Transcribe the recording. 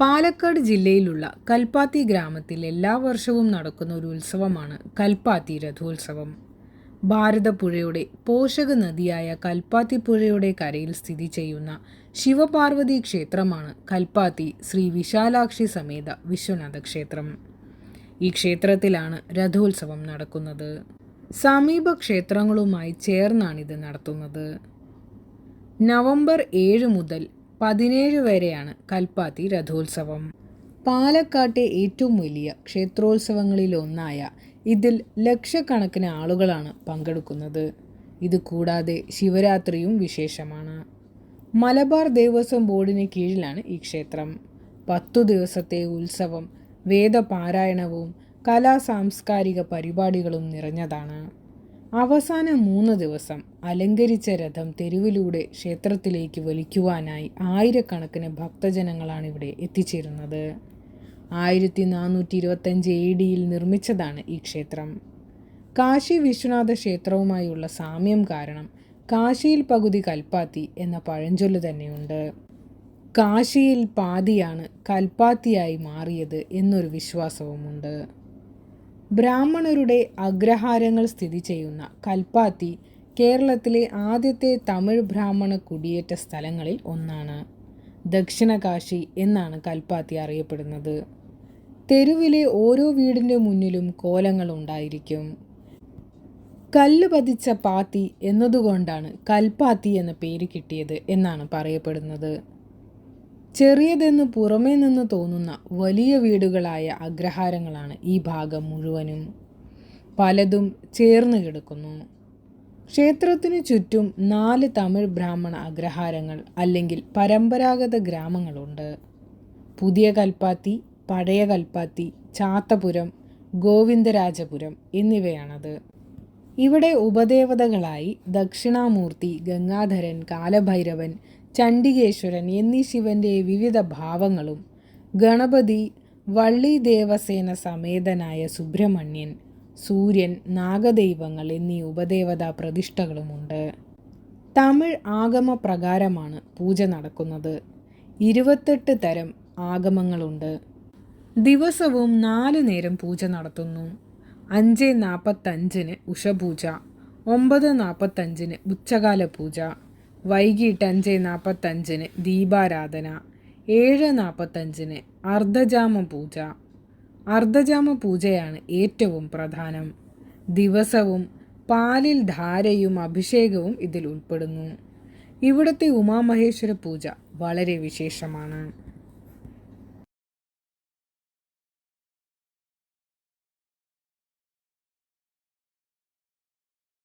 പാലക്കാട് ജില്ലയിലുള്ള കൽപ്പാത്തി ഗ്രാമത്തിൽ എല്ലാ വർഷവും നടക്കുന്ന ഒരു ഉത്സവമാണ് കൽപ്പാത്തി രഥോത്സവം. ഭാരതപ്പുഴയുടെ പോഷക നദിയായ കൽപ്പാത്തി പുഴയുടെ കരയിൽ സ്ഥിതി ചെയ്യുന്ന ശിവപാർവതി ക്ഷേത്രമാണ് കൽപ്പാത്തി ശ്രീ വിശാലാക്ഷി സമേത വിശ്വനാഥ ക്ഷേത്രം. ഈ ക്ഷേത്രത്തിലാണ് രഥോത്സവം നടക്കുന്നത്. സമീപ ക്ഷേത്രങ്ങളുമായി ചേർന്നാണിത് നടത്തുന്നത്. നവംബർ ഏഴ് മുതൽ പതിനേഴ് വരെയാണ് കൽപ്പാത്തി രഥോത്സവം. പാലക്കാട്ടെ ഏറ്റവും വലിയ ക്ഷേത്രോത്സവങ്ങളിലൊന്നായ ഇതിൽ ലക്ഷക്കണക്കിന് ആളുകളാണ് പങ്കെടുക്കുന്നത്. ഇത് കൂടാതെ ശിവരാത്രിയും വിശേഷമാണ്. മലബാർ ദേവസ്വം ബോർഡിന് കീഴിലാണ് ഈ ക്ഷേത്രം. പത്തു ദിവസത്തെ ഉത്സവം വേദപാരായണവും കലാ സാംസ്കാരിക പരിപാടികളും നിറഞ്ഞതാണ്. അവസാന മൂന്ന് ദിവസം അലങ്കരിച്ച രഥം തെരുവിലൂടെ ക്ഷേത്രത്തിലേക്ക് വലിക്കുവാനായി ആയിരക്കണക്കിന് ഭക്തജനങ്ങളാണ് ഇവിടെ എത്തിച്ചേരുന്നത്. ആയിരത്തി നാനൂറ്റി ഇരുപത്തഞ്ച് എ ഡിയിൽ നിർമ്മിച്ചതാണ് ഈ ക്ഷേത്രം. കാശി വിശ്വനാഥ ക്ഷേത്രവുമായുള്ള സാമ്യം കാരണം കാശിയിൽ പകുതി കൽപ്പാത്തി എന്ന പഴഞ്ചൊല്ല് തന്നെയുണ്ട്. കാശിയിൽ പാതിയാണ് കൽപ്പാത്തിയായി മാറിയത് എന്നൊരു വിശ്വാസവുമുണ്ട്. ബ്രാഹ്മണരുടെ അഗ്രഹാരങ്ങൾ സ്ഥിതി ചെയ്യുന്ന കൽപ്പാത്തി കേരളത്തിലെ ആദ്യത്തെ തമിഴ് ബ്രാഹ്മണ കുടിയേറ്റ സ്ഥലങ്ങളിൽ ഒന്നാണ്. ദക്ഷിണകാശി എന്നാണ് കൽപ്പാത്തി അറിയപ്പെടുന്നത്. തെരുവിലെ ഓരോ വീടിന്റെ മുന്നിലും കോലങ്ങൾ ഉണ്ടായിരിക്കും. കല്ല് പതിച്ച പാത്തി എന്നതുകൊണ്ടാണ് കൽപ്പാത്തി എന്ന പേര് കിട്ടിയത് എന്നാണ് പറയപ്പെടുന്നത്. ചെറിയതെന്ന് പുറമേ നിന്ന് തോന്നുന്ന വലിയ വീടുകളായ അഗ്രഹാരങ്ങളാണ് ഈ ഭാഗം മുഴുവനും. പലതും ചേർന്ന് കിടക്കുന്നു. ക്ഷേത്രത്തിനു ചുറ്റും നാല് തമിഴ് ബ്രാഹ്മണ അഗ്രഹാരങ്ങൾ അല്ലെങ്കിൽ പരമ്പരാഗത ഗ്രാമങ്ങളുണ്ട്. പുതിയ കൽപ്പാത്തി പഴയ കൽപ്പാത്തി ചാത്തപുരം ഗോവിന്ദരാജപുരം എന്നിവയാണത്. ഇവിടെ ഉപദേവതകളായി ദക്ഷിണാമൂർത്തി ഗംഗാധരൻ കാലഭൈരവൻ ചണ്ഡികേശ്വരൻ എന്നീ ശിവന്റെ വിവിധ ഭാവങ്ങളും ഗണപതി വള്ളി ദേവസേന സമേതനായ സുബ്രഹ്മണ്യൻ സൂര്യൻ നാഗദൈവങ്ങൾ എന്നീ ഉപദേവതാ പ്രതിഷ്ഠകളുമുണ്ട്. തമിഴ് ആഗമ പ്രകാരമാണ് പൂജ നടക്കുന്നത്. ഇരുപത്തെട്ട് തരം ആഗമങ്ങളുണ്ട്. ദിവസവും നാല് നേരം പൂജ നടത്തുന്നു. അഞ്ച് നാൽപ്പത്തഞ്ചിന് ഉഷപൂജ ഒമ്പത് നാൽപ്പത്തഞ്ചിന് ഉച്ചകാല പൂജ വൈകിട്ട് അഞ്ച് നാൽപ്പത്തഞ്ചിന് ദീപാരാധന ഏഴ് നാൽപ്പത്തഞ്ചിന് അർദ്ധജാമ പൂജ. അർദ്ധജാമ പൂജയാണ് ഏറ്റവും പ്രധാനം. ദിവസവും പാലിൽ ധാരയും അഭിഷേകവും ഇതിൽ ഉൾപ്പെടുന്നു. ഇവിടുത്തെ ഉമാമഹേശ്വര പൂജ വളരെ വിശേഷമാണ്.